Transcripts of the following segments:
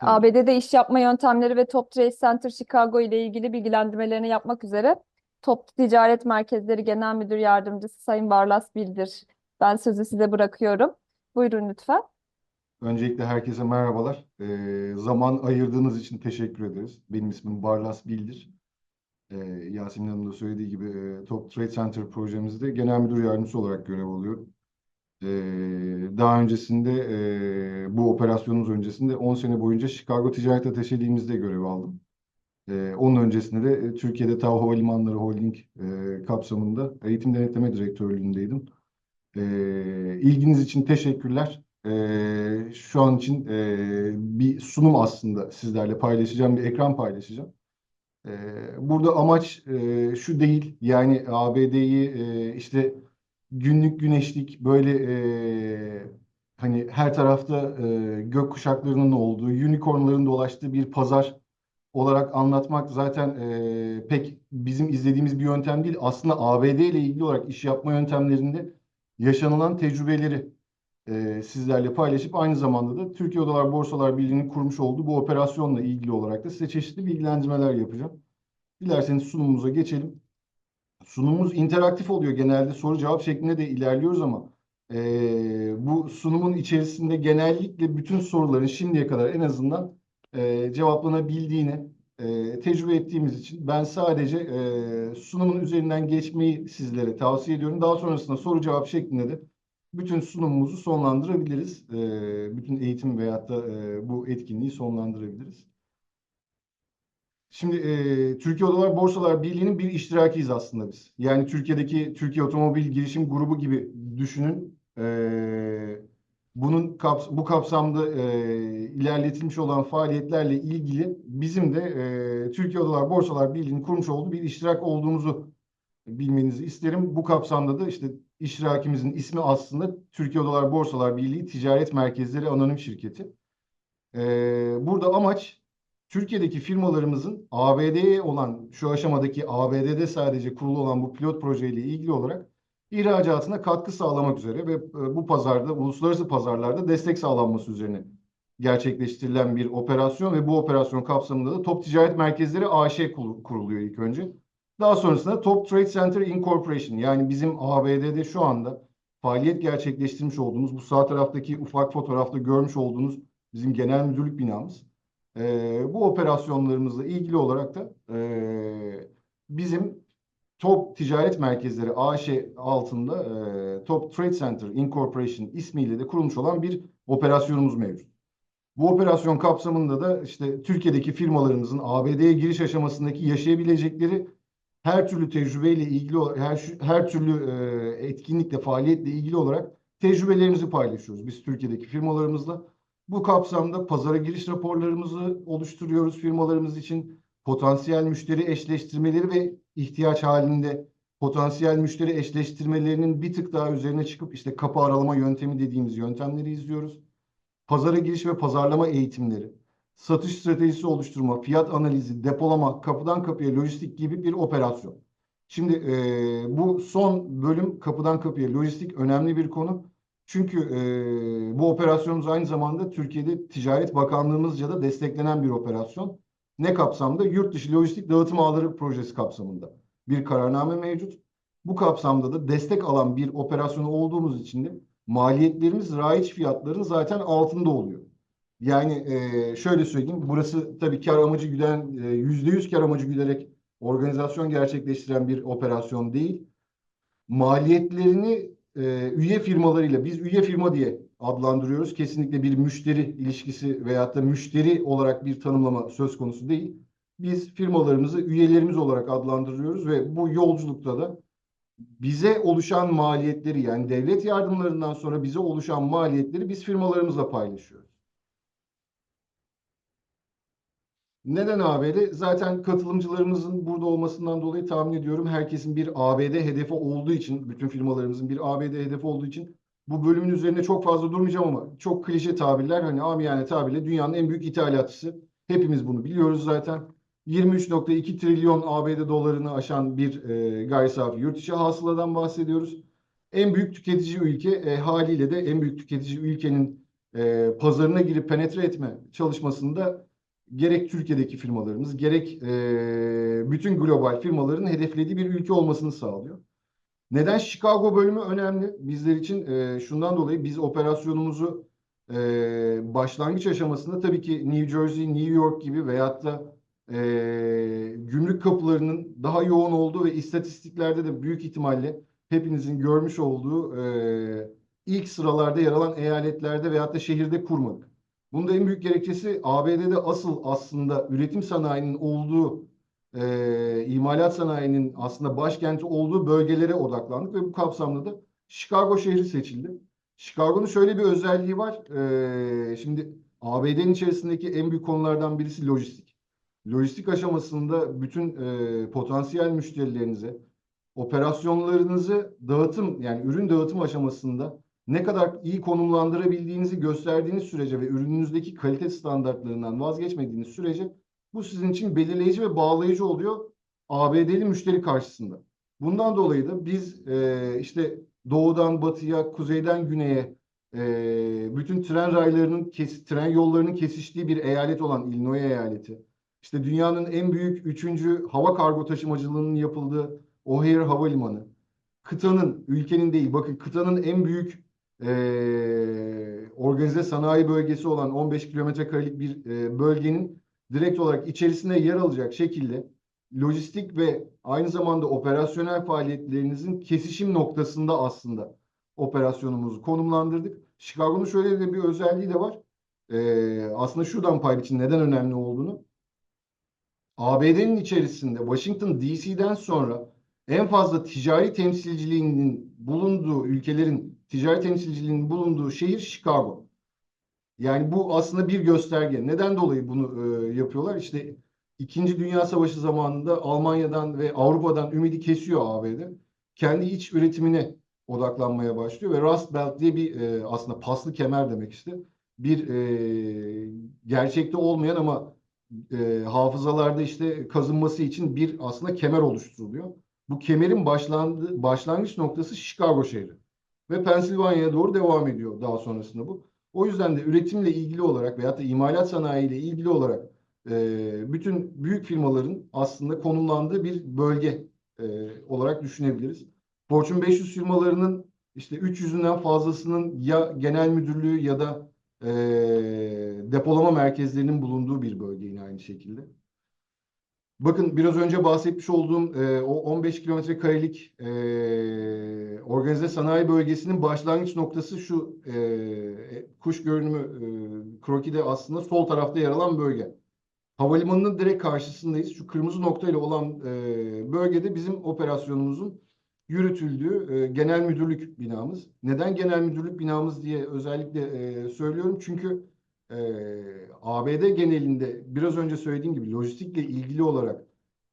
ABD'de iş yapma yöntemleri ve Top Trade Center Chicago ile ilgili bilgilendirmelerini yapmak üzere Top Ticaret Merkezleri Genel Müdür Yardımcısı Sayın Barlas Bildir. Ben sözü size bırakıyorum. Buyurun lütfen. Öncelikle herkese merhabalar. Ee, zaman ayırdığınız için teşekkür ederiz. Benim ismim Barlas Bildir. Ee, Yasemin Hanım da söylediği gibi e, Top Trade Center projemizde genel müdür yardımcısı olarak görev alıyorum. Daha öncesinde e, bu operasyonumuz öncesinde 10 sene boyunca Chicago Ticaret Ateşeliğimizde görev aldım. Ee, onun öncesinde de e, Türkiye'de TAV Havalimanları Holding e, kapsamında eğitim denetleme direktörlüğündeydim. Ee, ilginiz için teşekkürler. Şu an için e, bir sunum aslında sizlerle paylaşacağım, bir ekran paylaşacağım. Burada amaç e, şu değil, yani ABD'yi e, işte günlük güneşlik böyle e, hani her tarafta e, gök kuşaklarının olduğu, unicornların dolaştığı bir pazar olarak anlatmak zaten e, pek bizim izlediğimiz bir yöntem değil. Aslında ABD ile ilgili olarak iş yapma yöntemlerinde yaşanılan tecrübeleri e, sizlerle paylaşıp aynı zamanda da Türkiye Odalar Borsalar Birliği'nin kurmuş olduğu bu operasyonla ilgili olarak da size çeşitli bilgilendirmeler yapacağım. Dilerseniz sunumumuza geçelim. Sunumumuz interaktif oluyor. Genelde soru cevap şeklinde de ilerliyoruz ama e, bu sunumun içerisinde genellikle bütün soruların şimdiye kadar en azından e, cevaplanabildiğini e, tecrübe ettiğimiz için ben sadece e, sunumun üzerinden geçmeyi sizlere tavsiye ediyorum. Daha sonrasında soru cevap şeklinde de bütün sunumumuzu sonlandırabiliriz. E, bütün eğitim veyahut da e, bu etkinliği sonlandırabiliriz. Şimdi e, Türkiye Odalar Borsalar Birliği'nin bir iştirakiyiz aslında biz. Yani Türkiye'deki Türkiye Otomobil Girişim Grubu gibi düşünün. E, bunun kaps bu kapsamda e, ilerletilmiş olan faaliyetlerle ilgili bizim de e, Türkiye Odalar Borsalar Birliği'nin kurmuş olduğu bir iştirak olduğumuzu bilmenizi isterim. Bu kapsamda da işte iştirakimizin ismi aslında Türkiye Odalar Borsalar Birliği Ticaret Merkezleri Anonim Şirketi. E, burada amaç Türkiye'deki firmalarımızın ABD'ye olan şu aşamadaki ABD'de sadece kurulu olan bu pilot projeyle ilgili olarak ihracatına katkı sağlamak üzere ve e, bu pazarda, uluslararası pazarlarda destek sağlanması üzerine gerçekleştirilen bir operasyon ve bu operasyon kapsamında da Top Ticaret Merkezleri AŞ kur- kuruluyor ilk önce. Daha sonrasında Top Trade Center Incorporation yani bizim ABD'de şu anda faaliyet gerçekleştirmiş olduğumuz bu sağ taraftaki ufak fotoğrafta görmüş olduğunuz bizim genel müdürlük binamız. Ee, bu operasyonlarımızla ilgili olarak da e, bizim Top Ticaret Merkezleri AŞ altında e, Top Trade Center Incorporation ismiyle de kurulmuş olan bir operasyonumuz mevcut. Bu operasyon kapsamında da işte Türkiye'deki firmalarımızın ABD'ye giriş aşamasındaki yaşayabilecekleri her türlü tecrübeyle ilgili her, her türlü e, etkinlikle, faaliyetle ilgili olarak tecrübelerimizi paylaşıyoruz biz Türkiye'deki firmalarımızla. Bu kapsamda pazara giriş raporlarımızı oluşturuyoruz firmalarımız için. Potansiyel müşteri eşleştirmeleri ve ihtiyaç halinde potansiyel müşteri eşleştirmelerinin bir tık daha üzerine çıkıp işte kapı aralama yöntemi dediğimiz yöntemleri izliyoruz. Pazara giriş ve pazarlama eğitimleri, satış stratejisi oluşturma, fiyat analizi, depolama, kapıdan kapıya lojistik gibi bir operasyon. Şimdi e, bu son bölüm kapıdan kapıya lojistik önemli bir konu. Çünkü e, bu operasyonumuz aynı zamanda Türkiye'de Ticaret Bakanlığımızca da desteklenen bir operasyon. Ne kapsamda? Yurt dışı lojistik dağıtım ağları projesi kapsamında bir kararname mevcut. Bu kapsamda da destek alan bir operasyon olduğumuz için de maliyetlerimiz raiç fiyatların zaten altında oluyor. Yani e, şöyle söyleyeyim, burası tabii kar amacı güden, yüzde yüz kar amacı güderek organizasyon gerçekleştiren bir operasyon değil. Maliyetlerini e, üye firmalarıyla, biz üye firma diye adlandırıyoruz. Kesinlikle bir müşteri ilişkisi veyahut da müşteri olarak bir tanımlama söz konusu değil. Biz firmalarımızı üyelerimiz olarak adlandırıyoruz ve bu yolculukta da bize oluşan maliyetleri yani devlet yardımlarından sonra bize oluşan maliyetleri biz firmalarımızla paylaşıyoruz. Neden ABD? Zaten katılımcılarımızın burada olmasından dolayı tahmin ediyorum herkesin bir ABD hedefi olduğu için, bütün firmalarımızın bir ABD hedefi olduğu için bu bölümün üzerine çok fazla durmayacağım ama çok klişe tabirler hani amiyane tabirle dünyanın en büyük ithalatçısı. Hepimiz bunu biliyoruz zaten. 23.2 trilyon ABD dolarını aşan bir e, gayri safi yurt içi hasıladan bahsediyoruz. En büyük tüketici ülke e, haliyle de en büyük tüketici ülkenin e, pazarına girip penetre etme çalışmasında gerek Türkiye'deki firmalarımız gerek e, bütün global firmaların hedeflediği bir ülke olmasını sağlıyor. Neden Chicago bölümü önemli? Bizler için e, şundan dolayı biz operasyonumuzu e, başlangıç aşamasında tabii ki New Jersey, New York gibi veyahut da e, gümrük kapılarının daha yoğun olduğu ve istatistiklerde de büyük ihtimalle hepinizin görmüş olduğu e, ilk sıralarda yer alan eyaletlerde veyahut da şehirde kurmadık. Bunda en büyük gerekçesi ABD'de asıl aslında üretim sanayinin olduğu e, imalat sanayinin aslında başkenti olduğu bölgelere odaklandık ve bu kapsamda da Chicago şehri seçildi. Chicago'nun şöyle bir özelliği var. E, şimdi ABD'nin içerisindeki en büyük konulardan birisi lojistik. Lojistik aşamasında bütün e, potansiyel müşterilerinize operasyonlarınızı dağıtım yani ürün dağıtım aşamasında ne kadar iyi konumlandırabildiğinizi gösterdiğiniz sürece ve ürününüzdeki kalite standartlarından vazgeçmediğiniz sürece bu sizin için belirleyici ve bağlayıcı oluyor ABD'li müşteri karşısında. Bundan dolayı da biz e, işte doğudan batıya, kuzeyden güneye e, bütün tren raylarının, kes, tren yollarının kesiştiği bir eyalet olan Illinois eyaleti, işte dünyanın en büyük üçüncü hava kargo taşımacılığının yapıldığı O'Hare Havalimanı, kıtanın, ülkenin değil, bakın kıtanın en büyük e, organize sanayi bölgesi olan 15 kilometre karelik bir e, bölgenin direkt olarak içerisinde yer alacak şekilde lojistik ve aynı zamanda operasyonel faaliyetlerinizin kesişim noktasında aslında operasyonumuzu konumlandırdık. Chicago'nun şöyle de bir özelliği de var. Ee, aslında şuradan pay için neden önemli olduğunu. ABD'nin içerisinde Washington DC'den sonra en fazla ticari temsilciliğinin bulunduğu ülkelerin ticari temsilciliğinin bulunduğu şehir Chicago. Yani bu aslında bir gösterge. Neden dolayı bunu e, yapıyorlar? İşte İkinci Dünya Savaşı zamanında Almanya'dan ve Avrupa'dan ümidi kesiyor ABD. Kendi iç üretimine odaklanmaya başlıyor ve Rust Belt diye bir e, aslında paslı kemer demek işte. Bir e, gerçekte olmayan ama e, hafızalarda işte kazınması için bir aslında kemer oluşturuluyor. Bu kemerin başlandı, başlangıç noktası Chicago şehri ve Pensilvanya'ya doğru devam ediyor daha sonrasında bu. O yüzden de üretimle ilgili olarak veyahut da imalat sanayiyle ilgili olarak e, bütün büyük firmaların aslında konumlandığı bir bölge e, olarak düşünebiliriz. Fortune 500 firmalarının işte 300'ünden fazlasının ya genel müdürlüğü ya da e, depolama merkezlerinin bulunduğu bir bölge yine aynı şekilde. Bakın biraz önce bahsetmiş olduğum e, o 15 kilometre karelik e, organize sanayi bölgesinin başlangıç noktası şu e, kuş görünümü e, krokide aslında sol tarafta yer alan bölge. Havalimanının direkt karşısındayız. Şu kırmızı noktayla olan e, bölgede bizim operasyonumuzun yürütüldüğü e, genel müdürlük binamız. Neden genel müdürlük binamız diye özellikle e, söylüyorum? Çünkü e, ABD genelinde biraz önce söylediğim gibi lojistikle ilgili olarak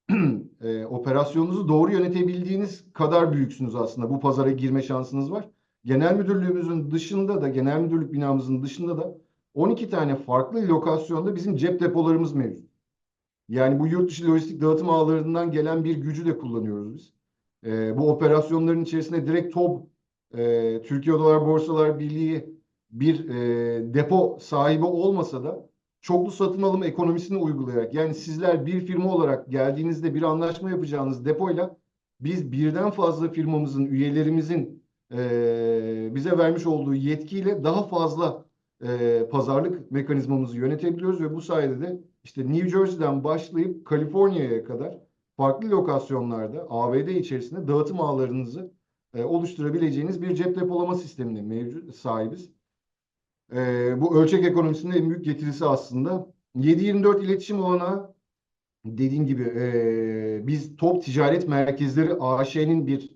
e, operasyonunuzu doğru yönetebildiğiniz kadar büyüksünüz aslında. Bu pazara girme şansınız var. Genel müdürlüğümüzün dışında da genel müdürlük binamızın dışında da 12 tane farklı lokasyonda bizim cep depolarımız mevcut. Yani bu yurt dışı lojistik dağıtım ağlarından gelen bir gücü de kullanıyoruz biz. E, bu operasyonların içerisinde direkt TOB, e, Türkiye Odalar Borsalar Birliği bir e, depo sahibi olmasa da çoklu satın alım ekonomisini uygulayarak yani sizler bir firma olarak geldiğinizde bir anlaşma yapacağınız depoyla biz birden fazla firmamızın üyelerimizin e, bize vermiş olduğu yetkiyle daha fazla e, pazarlık mekanizmamızı yönetebiliyoruz ve bu sayede de işte New Jersey'den başlayıp Kaliforniya'ya kadar farklı lokasyonlarda ABD içerisinde dağıtım ağlarınızı e, oluşturabileceğiniz bir cep depolama sistemine mevcut sahibiz. E, bu ölçek ekonomisinin en büyük getirisi aslında. 7-24 iletişim olanağı dediğim gibi e, biz top ticaret merkezleri AŞ'nin bir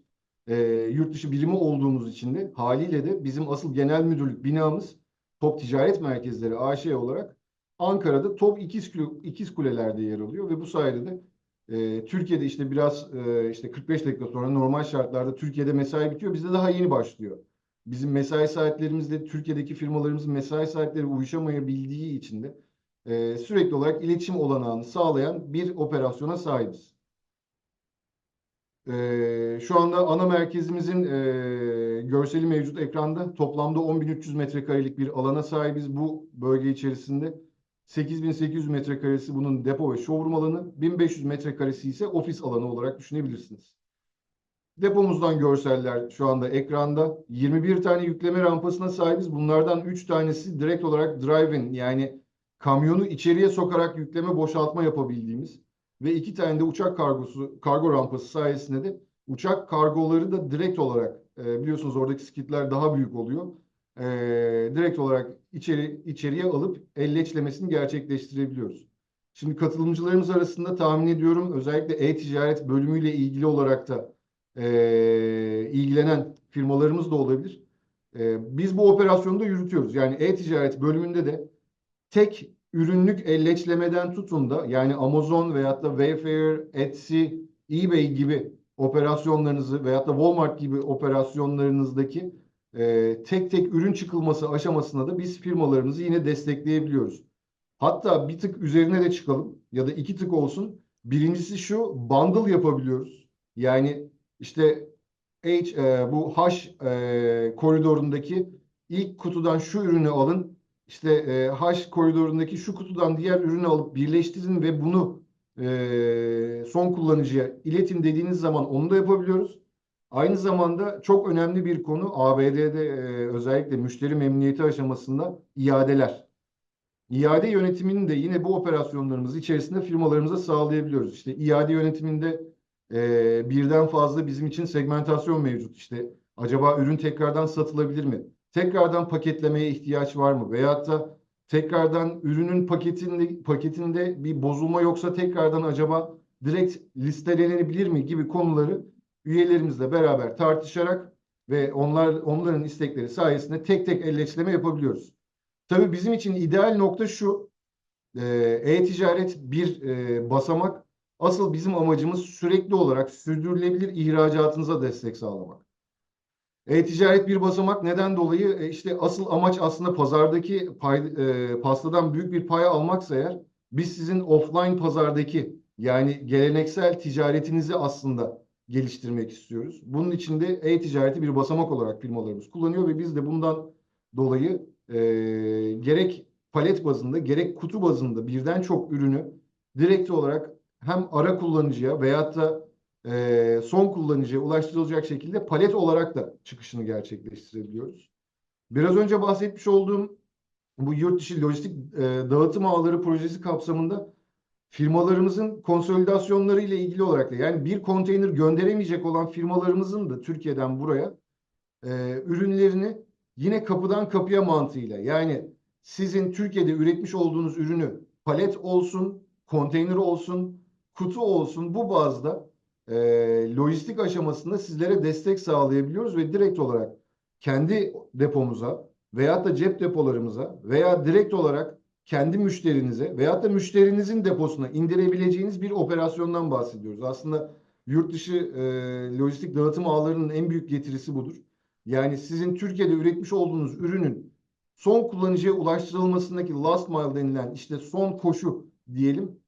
e, yurt dışı birimi olduğumuz için de haliyle de bizim asıl genel müdürlük binamız Top Ticaret Merkezleri AŞ olarak Ankara'da Top İkiz, İkiz Kuleler'de yer alıyor ve bu sayede de e, Türkiye'de işte biraz e, işte 45 dakika sonra normal şartlarda Türkiye'de mesai bitiyor. Bizde daha yeni başlıyor. Bizim mesai saatlerimizle Türkiye'deki firmalarımızın mesai saatleri uyuşamayabildiği için de e, sürekli olarak iletişim olanağını sağlayan bir operasyona sahibiz. Ee, şu anda ana merkezimizin e, görseli mevcut ekranda. Toplamda 10.300 metrekarelik bir alana sahibiz bu bölge içerisinde. 8800 metrekaresi bunun depo ve showroom alanı, 1500 metrekaresi ise ofis alanı olarak düşünebilirsiniz. Depomuzdan görseller şu anda ekranda. 21 tane yükleme rampasına sahibiz. Bunlardan 3 tanesi direkt olarak drive-in yani kamyonu içeriye sokarak yükleme boşaltma yapabildiğimiz ve iki tane de uçak kargosu kargo rampası sayesinde de uçak kargoları da direkt olarak e, biliyorsunuz oradaki skitler daha büyük oluyor. E, direkt olarak içeri içeriye alıp elleçlemesini gerçekleştirebiliyoruz. Şimdi katılımcılarımız arasında tahmin ediyorum özellikle e-ticaret bölümüyle ilgili olarak da e, ilgilenen firmalarımız da olabilir. E, biz bu operasyonu da yürütüyoruz. Yani e-ticaret bölümünde de tek ürünlük elleçlemeden tutun da yani Amazon veyahut da Wayfair, Etsy, eBay gibi operasyonlarınızı veyahut da Walmart gibi operasyonlarınızdaki e, tek tek ürün çıkılması aşamasında da biz firmalarımızı yine destekleyebiliyoruz. Hatta bir tık üzerine de çıkalım ya da iki tık olsun. Birincisi şu bundle yapabiliyoruz. Yani işte H, e, bu H e, koridorundaki ilk kutudan şu ürünü alın. İşte e, H koridorundaki şu kutudan diğer ürünü alıp birleştirin ve bunu e, son kullanıcıya iletin dediğiniz zaman onu da yapabiliyoruz. Aynı zamanda çok önemli bir konu ABD'de e, özellikle müşteri memnuniyeti aşamasında iadeler. İade yönetimini de yine bu operasyonlarımız içerisinde firmalarımıza sağlayabiliyoruz. İşte iade yönetiminde e, birden fazla bizim için segmentasyon mevcut. İşte acaba ürün tekrardan satılabilir mi? Tekrardan paketlemeye ihtiyaç var mı? Veyahut da tekrardan ürünün paketinde, paketinde bir bozulma yoksa tekrardan acaba direkt listelenebilir mi gibi konuları üyelerimizle beraber tartışarak ve onlar onların istekleri sayesinde tek tek elleştirme yapabiliyoruz. Tabii bizim için ideal nokta şu. e, E-ticaret bir e, basamak. Asıl bizim amacımız sürekli olarak sürdürülebilir ihracatınıza destek sağlamak. E-ticaret bir basamak neden dolayı e, işte asıl amaç aslında pazardaki pay, e, pastadan büyük bir pay almaksa eğer biz sizin offline pazardaki yani geleneksel ticaretinizi aslında geliştirmek istiyoruz. Bunun için de e-ticareti bir basamak olarak firmalarımız kullanıyor ve biz de bundan dolayı e, gerek palet bazında gerek kutu bazında birden çok ürünü direkt olarak hem ara kullanıcıya veyahut da e, son kullanıcıya ulaştırılacak şekilde palet olarak da çıkışını gerçekleştirebiliyoruz. Biraz önce bahsetmiş olduğum bu yurt dışı lojistik e, dağıtım ağları projesi kapsamında firmalarımızın konsolidasyonları ile ilgili olarak da yani bir konteyner gönderemeyecek olan firmalarımızın da Türkiye'den buraya e, ürünlerini yine kapıdan kapıya mantığıyla yani sizin Türkiye'de üretmiş olduğunuz ürünü palet olsun, konteyner olsun, kutu olsun bu bazda e, lojistik aşamasında sizlere destek sağlayabiliyoruz ve direkt olarak kendi depomuza veyahut da cep depolarımıza veya direkt olarak kendi müşterinize veyahut da müşterinizin deposuna indirebileceğiniz bir operasyondan bahsediyoruz. Aslında yurt dışı e, lojistik dağıtım ağlarının en büyük getirisi budur. Yani sizin Türkiye'de üretmiş olduğunuz ürünün son kullanıcıya ulaştırılmasındaki last mile denilen işte son koşu diyelim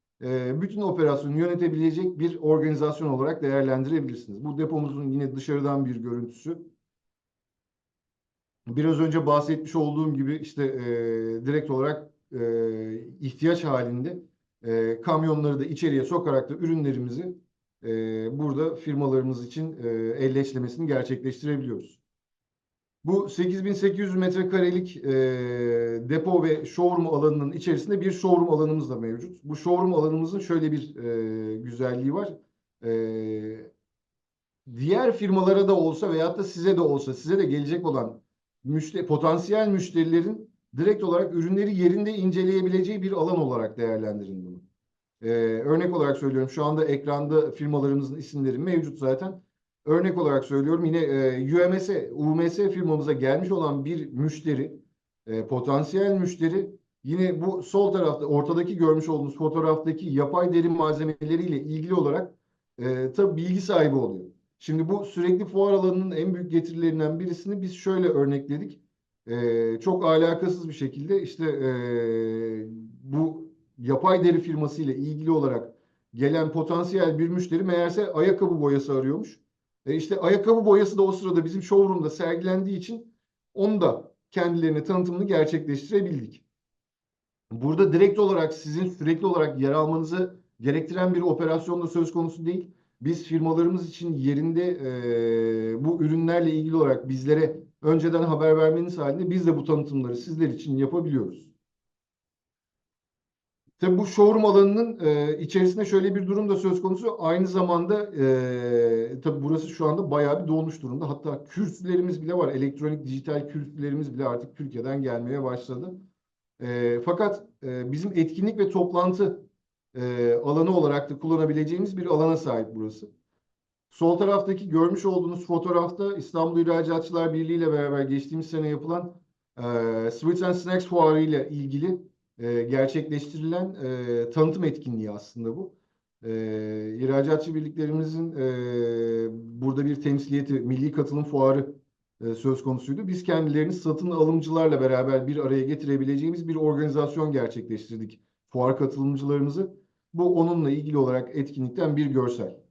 bütün operasyonu yönetebilecek bir organizasyon olarak değerlendirebilirsiniz. Bu depomuzun yine dışarıdan bir görüntüsü. Biraz önce bahsetmiş olduğum gibi işte e, direkt olarak e, ihtiyaç halinde e, kamyonları da içeriye sokarak da ürünlerimizi e, burada firmalarımız için e, elleşlemesini gerçekleştirebiliyoruz. Bu 8800 metrekarelik e, depo ve showroom alanının içerisinde bir showroom alanımız da mevcut. Bu showroom alanımızın şöyle bir e, güzelliği var. E, diğer firmalara da olsa veyahut da size de olsa, size de gelecek olan müşteri, potansiyel müşterilerin direkt olarak ürünleri yerinde inceleyebileceği bir alan olarak değerlendirin bunu. Ee, örnek olarak söylüyorum şu anda ekranda firmalarımızın isimleri mevcut zaten. Örnek olarak söylüyorum yine e, UMS, UMS firmamıza gelmiş olan bir müşteri, e, potansiyel müşteri yine bu sol tarafta ortadaki görmüş olduğunuz fotoğraftaki yapay deri malzemeleriyle ilgili olarak e, tabii bilgi sahibi oluyor. Şimdi bu sürekli fuar alanının en büyük getirilerinden birisini biz şöyle örnekledik. Ee, çok alakasız bir şekilde işte e, bu yapay deri firması ile ilgili olarak gelen potansiyel bir müşteri meğerse ayakkabı boyası arıyormuş. E işte ayakkabı boyası da o sırada bizim showroom'da sergilendiği için onu da kendilerine tanıtımını gerçekleştirebildik. Burada direkt olarak sizin sürekli olarak yer almanızı gerektiren bir operasyon da söz konusu değil. Biz firmalarımız için yerinde e, bu ürünlerle ilgili olarak bizlere önceden haber vermeniz halinde biz de bu tanıtımları sizler için yapabiliyoruz. Tabii bu showroom alanının e, içerisinde şöyle bir durum da söz konusu. Aynı zamanda e, tabii burası şu anda bayağı bir dolmuş durumda. Hatta kürsülerimiz bile var. Elektronik dijital kürsülerimiz bile artık Türkiye'den gelmeye başladı. E, fakat e, bizim etkinlik ve toplantı e, alanı olarak da kullanabileceğimiz bir alana sahip burası. Sol taraftaki görmüş olduğunuz fotoğrafta İstanbul İhracatçılar Birliği ile beraber geçtiğimiz sene yapılan e, Sweets and Snacks Fuarı ile ilgili e, gerçekleştirilen e, tanıtım etkinliği aslında bu. E, ihracatçı birliklerimizin e, burada bir temsiliyeti, milli katılım fuarı e, söz konusuydu. Biz kendilerini satın alımcılarla beraber bir araya getirebileceğimiz bir organizasyon gerçekleştirdik. Fuar katılımcılarımızı. Bu onunla ilgili olarak etkinlikten bir görsel.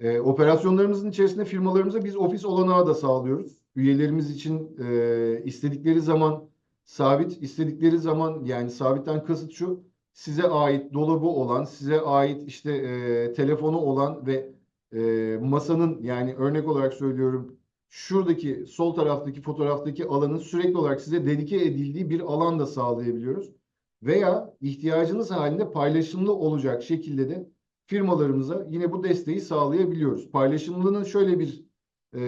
E, operasyonlarımızın içerisinde firmalarımıza biz ofis olanağı da sağlıyoruz. Üyelerimiz için e, istedikleri zaman sabit, istedikleri zaman yani sabitten kasıt şu size ait dolabı olan, size ait işte e, telefonu olan ve e, masanın yani örnek olarak söylüyorum şuradaki sol taraftaki fotoğraftaki alanın sürekli olarak size dedike edildiği bir alan da sağlayabiliyoruz. Veya ihtiyacınız halinde paylaşımlı olacak şekilde de firmalarımıza yine bu desteği sağlayabiliyoruz. Paylaşımlının şöyle bir e,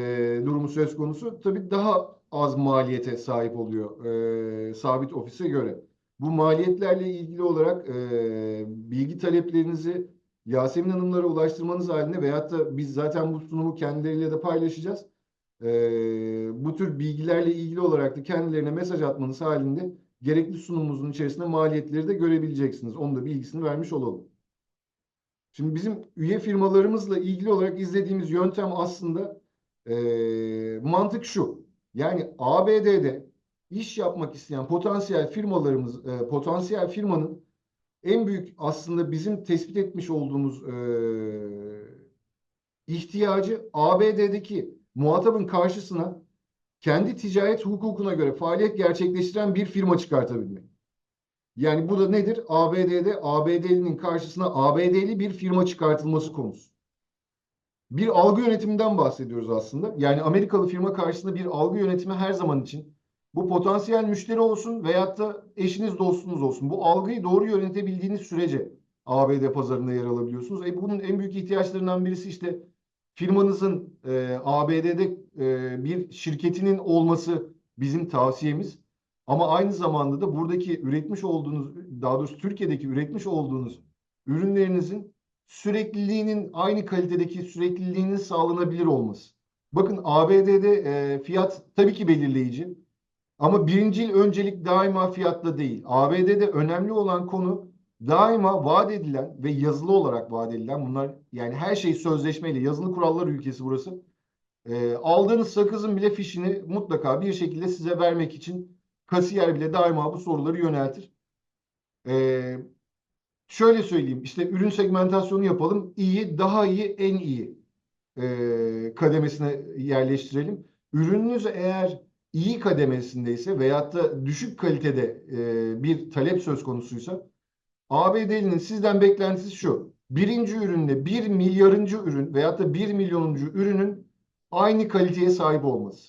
durumu söz konusu. Tabii daha az maliyete sahip oluyor e, sabit ofise göre. Bu maliyetlerle ilgili olarak e, bilgi taleplerinizi Yasemin Hanımlara ulaştırmanız halinde veyahut da biz zaten bu sunumu kendileriyle de paylaşacağız. E, bu tür bilgilerle ilgili olarak da kendilerine mesaj atmanız halinde gerekli sunumumuzun içerisinde maliyetleri de görebileceksiniz. Onun da bilgisini vermiş olalım. Şimdi bizim üye firmalarımızla ilgili olarak izlediğimiz yöntem aslında e, mantık şu. Yani ABD'de iş yapmak isteyen potansiyel firmalarımız, e, potansiyel firmanın en büyük aslında bizim tespit etmiş olduğumuz e, ihtiyacı ABD'deki muhatabın karşısına kendi ticaret hukukuna göre faaliyet gerçekleştiren bir firma çıkartabilmek. Yani bu da nedir? ABD'de ABD'linin karşısına ABD'li bir firma çıkartılması konusu. Bir algı yönetiminden bahsediyoruz aslında. Yani Amerikalı firma karşısında bir algı yönetimi her zaman için bu potansiyel müşteri olsun veyahut da eşiniz dostunuz olsun. Bu algıyı doğru yönetebildiğiniz sürece ABD pazarında yer alabiliyorsunuz. E bunun en büyük ihtiyaçlarından birisi işte firmanızın e, ABD'de e, bir şirketinin olması bizim tavsiyemiz. Ama aynı zamanda da buradaki üretmiş olduğunuz, daha doğrusu Türkiye'deki üretmiş olduğunuz ürünlerinizin sürekliliğinin aynı kalitedeki sürekliliğinin sağlanabilir olması. Bakın ABD'de e, fiyat tabii ki belirleyici. Ama birincil öncelik daima fiyatla değil. ABD'de önemli olan konu daima vaat edilen ve yazılı olarak vaat edilen bunlar yani her şey sözleşmeyle yazılı kurallar ülkesi burası. E, aldığınız sakızın bile fişini mutlaka bir şekilde size vermek için kasiyer bile daima bu soruları yöneltir. E, şöyle söyleyeyim işte ürün segmentasyonu yapalım. İyi, daha iyi, en iyi e, kademesine yerleştirelim. Ürününüz eğer iyi kademesindeyse veyahut da düşük kalitede e, bir talep söz konusuysa ABD'linin sizden beklentisi şu. Birinci ürünle bir milyarıncı ürün veyahut da bir milyonuncu ürünün aynı kaliteye sahip olması.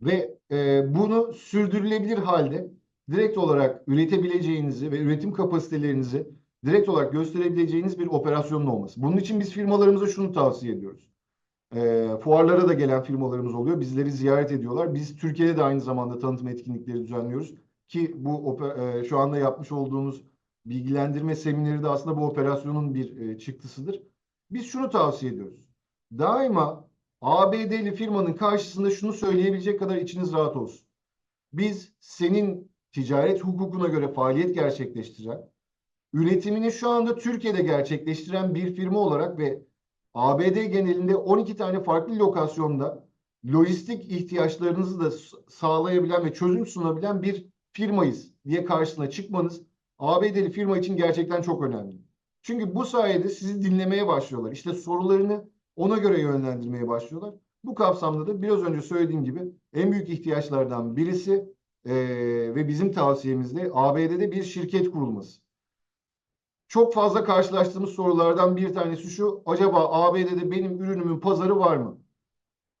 Ve e, bunu sürdürülebilir halde direkt olarak üretebileceğinizi ve üretim kapasitelerinizi direkt olarak gösterebileceğiniz bir operasyonun olması. Bunun için biz firmalarımıza şunu tavsiye ediyoruz. E, fuarlara da gelen firmalarımız oluyor. Bizleri ziyaret ediyorlar. Biz Türkiye'de de aynı zamanda tanıtım etkinlikleri düzenliyoruz. Ki bu e, şu anda yapmış olduğumuz bilgilendirme semineri de aslında bu operasyonun bir e, çıktısıdır. Biz şunu tavsiye ediyoruz. Daima ABD'li firmanın karşısında şunu söyleyebilecek kadar içiniz rahat olsun. Biz senin ticaret hukukuna göre faaliyet gerçekleştiren, üretimini şu anda Türkiye'de gerçekleştiren bir firma olarak ve ABD genelinde 12 tane farklı lokasyonda lojistik ihtiyaçlarınızı da sağlayabilen ve çözüm sunabilen bir firmayız diye karşısına çıkmanız ABD'li firma için gerçekten çok önemli. Çünkü bu sayede sizi dinlemeye başlıyorlar. İşte sorularını ona göre yönlendirmeye başlıyorlar. Bu kapsamda da biraz önce söylediğim gibi en büyük ihtiyaçlardan birisi eee, ve bizim tavsiyemizde ABD'de bir şirket kurulması. Çok fazla karşılaştığımız sorulardan bir tanesi şu. Acaba ABD'de benim ürünümün pazarı var mı?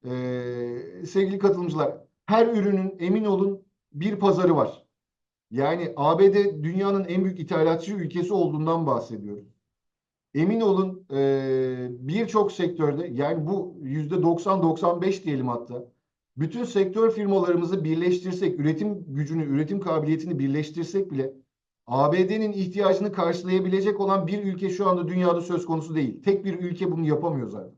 Ee, sevgili katılımcılar, her ürünün emin olun bir pazarı var. Yani ABD dünyanın en büyük ithalatçı ülkesi olduğundan bahsediyoruz. Emin olun e, birçok sektörde yani bu yüzde 90-95 diyelim hatta bütün sektör firmalarımızı birleştirsek, üretim gücünü, üretim kabiliyetini birleştirsek bile ABD'nin ihtiyacını karşılayabilecek olan bir ülke şu anda dünyada söz konusu değil. Tek bir ülke bunu yapamıyor zaten.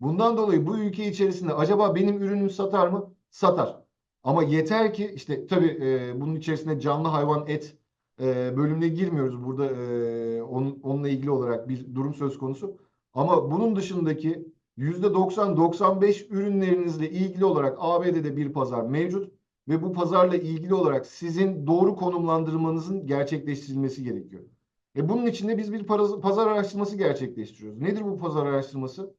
Bundan dolayı bu ülke içerisinde acaba benim ürünüm satar mı? Satar. Ama yeter ki işte tabii e, bunun içerisinde canlı hayvan et e, bölümüne girmiyoruz. Burada e, onun, onunla ilgili olarak bir durum söz konusu. Ama bunun dışındaki %90-95 ürünlerinizle ilgili olarak ABD'de bir pazar mevcut ve bu pazarla ilgili olarak sizin doğru konumlandırmanızın gerçekleştirilmesi gerekiyor. E bunun için de biz bir pazar araştırması gerçekleştiriyoruz. Nedir bu pazar araştırması?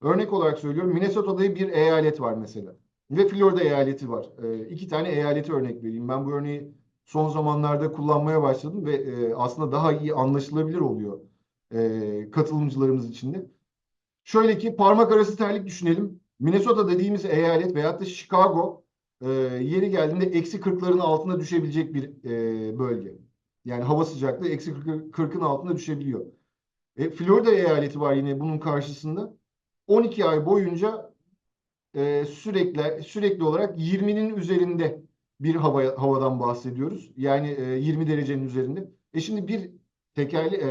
Örnek olarak söylüyorum Minnesota'da bir eyalet var mesela ve Florida eyaleti var. E, iki tane eyaleti örnek vereyim. Ben bu örneği son zamanlarda kullanmaya başladım ve e, aslında daha iyi anlaşılabilir oluyor e, katılımcılarımız için de. Şöyle ki parmak arası terlik düşünelim. Minnesota dediğimiz eyalet veyahut da Chicago e, yeri geldiğinde eksi 40'ların altına düşebilecek bir e, bölge. Yani hava sıcaklığı eksi 40'ın altına düşebiliyor. E, Florida eyaleti var yine bunun karşısında. 12 ay boyunca e, sürekli sürekli olarak 20'nin üzerinde bir hava, havadan bahsediyoruz. Yani e, 20 derecenin üzerinde. E şimdi bir tekerli e,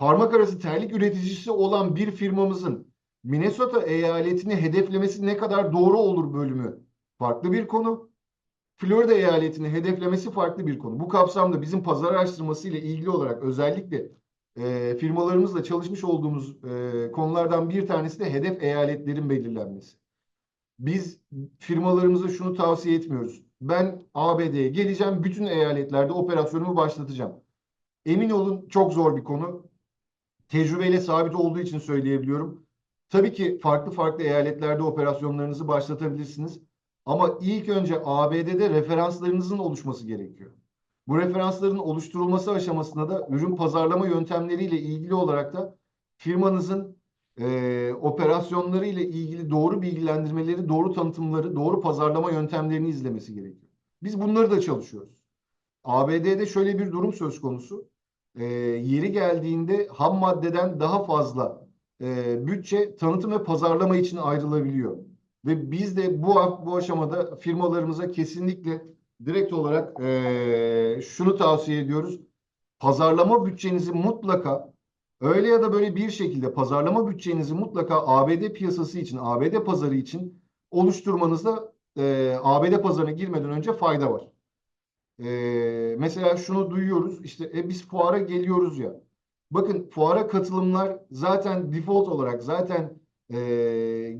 parmak arası terlik üreticisi olan bir firmamızın Minnesota eyaletini hedeflemesi ne kadar doğru olur bölümü farklı bir konu. Florida eyaletini hedeflemesi farklı bir konu. Bu kapsamda bizim pazar araştırması ile ilgili olarak özellikle e, firmalarımızla çalışmış olduğumuz e, konulardan bir tanesi de hedef eyaletlerin belirlenmesi. Biz firmalarımıza şunu tavsiye etmiyoruz. Ben ABD'ye geleceğim, bütün eyaletlerde operasyonumu başlatacağım. Emin olun çok zor bir konu. Tecrübeyle sabit olduğu için söyleyebiliyorum. Tabii ki farklı farklı eyaletlerde operasyonlarınızı başlatabilirsiniz. Ama ilk önce ABD'de referanslarınızın oluşması gerekiyor. Bu referansların oluşturulması aşamasında da ürün pazarlama yöntemleriyle ilgili olarak da firmanızın e, operasyonları ile ilgili doğru bilgilendirmeleri, doğru tanıtımları, doğru pazarlama yöntemlerini izlemesi gerekiyor. Biz bunları da çalışıyoruz. ABD'de şöyle bir durum söz konusu. E, yeri geldiğinde ham maddeden daha fazla e, bütçe tanıtım ve pazarlama için ayrılabiliyor. Ve biz de bu bu aşamada firmalarımıza kesinlikle direkt olarak e, şunu tavsiye ediyoruz. Pazarlama bütçenizi mutlaka öyle ya da böyle bir şekilde pazarlama bütçenizi mutlaka ABD piyasası için, ABD pazarı için oluşturmanızda e, ABD pazarına girmeden önce fayda var. E, mesela şunu duyuyoruz işte e, biz fuara geliyoruz ya. Bakın fuara katılımlar zaten default olarak zaten e,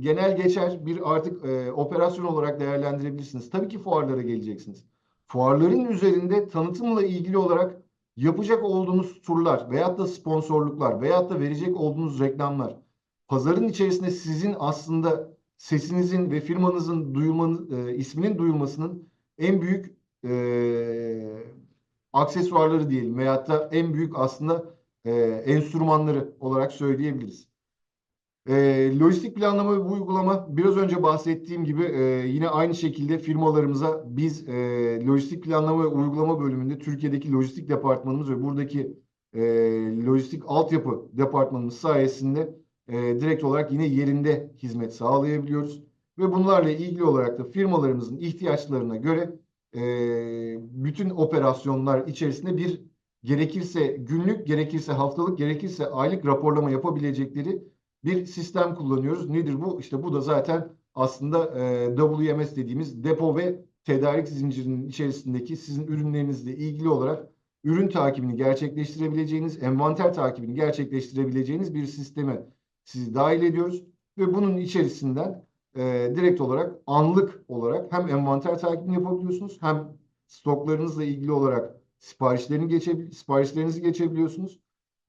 genel geçer bir artık e, operasyon olarak değerlendirebilirsiniz. Tabii ki fuarlara geleceksiniz. Fuarların üzerinde tanıtımla ilgili olarak yapacak olduğunuz turlar veyahut da sponsorluklar veyahut da verecek olduğunuz reklamlar pazarın içerisinde sizin aslında sesinizin ve firmanızın duyulmanız, e, isminin duyulmasının en büyük e, aksesuarları diyelim veyahut da en büyük aslında e, enstrümanları olarak söyleyebiliriz. E, lojistik planlama ve uygulama biraz önce bahsettiğim gibi e, yine aynı şekilde firmalarımıza biz e, lojistik planlama ve uygulama bölümünde Türkiye'deki lojistik departmanımız ve buradaki e, lojistik altyapı departmanımız sayesinde e, direkt olarak yine yerinde hizmet sağlayabiliyoruz. Ve bunlarla ilgili olarak da firmalarımızın ihtiyaçlarına göre e, bütün operasyonlar içerisinde bir gerekirse günlük, gerekirse haftalık, gerekirse aylık raporlama yapabilecekleri bir sistem kullanıyoruz. Nedir bu? İşte bu da zaten aslında e, WMS dediğimiz depo ve tedarik zincirinin içerisindeki sizin ürünlerinizle ilgili olarak ürün takibini gerçekleştirebileceğiniz, envanter takibini gerçekleştirebileceğiniz bir sisteme sizi dahil ediyoruz. Ve bunun içerisinden e, direkt olarak anlık olarak hem envanter takibini yapabiliyorsunuz hem stoklarınızla ilgili olarak siparişlerini geçebil siparişlerinizi geçebiliyorsunuz.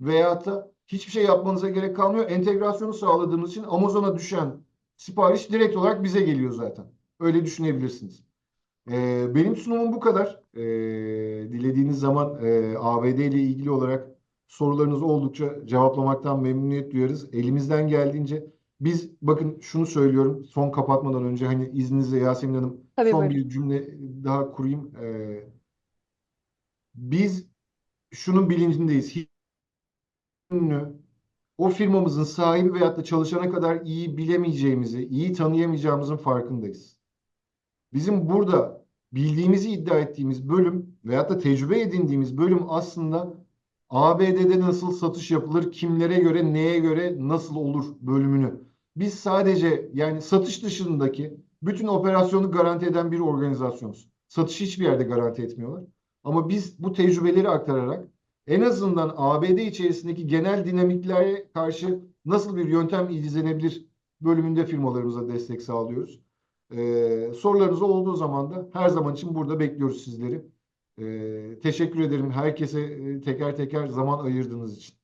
Veyahut da hiçbir şey yapmanıza gerek kalmıyor. Entegrasyonu sağladığımız için Amazon'a düşen sipariş direkt olarak bize geliyor zaten. Öyle düşünebilirsiniz. Ee, benim sunumum bu kadar. Ee, dilediğiniz zaman e, ABD ile ilgili olarak sorularınız oldukça cevaplamaktan memnuniyet duyarız. Elimizden geldiğince biz bakın şunu söylüyorum son kapatmadan önce hani izninizle Yasemin Hanım Tabii son buyurun. bir cümle daha kurayım. Ee, biz şunun bilincindeyiz. Ünlü o firmamızın sahibi veyahut da çalışana kadar iyi bilemeyeceğimizi, iyi tanıyamayacağımızın farkındayız. Bizim burada bildiğimizi iddia ettiğimiz bölüm veyahut da tecrübe edindiğimiz bölüm aslında ABD'de nasıl satış yapılır, kimlere göre, neye göre, nasıl olur bölümünü. Biz sadece yani satış dışındaki bütün operasyonu garanti eden bir organizasyonuz. Satışı hiçbir yerde garanti etmiyorlar. Ama biz bu tecrübeleri aktararak en azından ABD içerisindeki genel dinamiklere karşı nasıl bir yöntem izlenebilir bölümünde firmalarımıza destek sağlıyoruz. Ee, sorularınız olduğu zaman da her zaman için burada bekliyoruz sizleri. Ee, teşekkür ederim herkese e, teker teker zaman ayırdığınız için.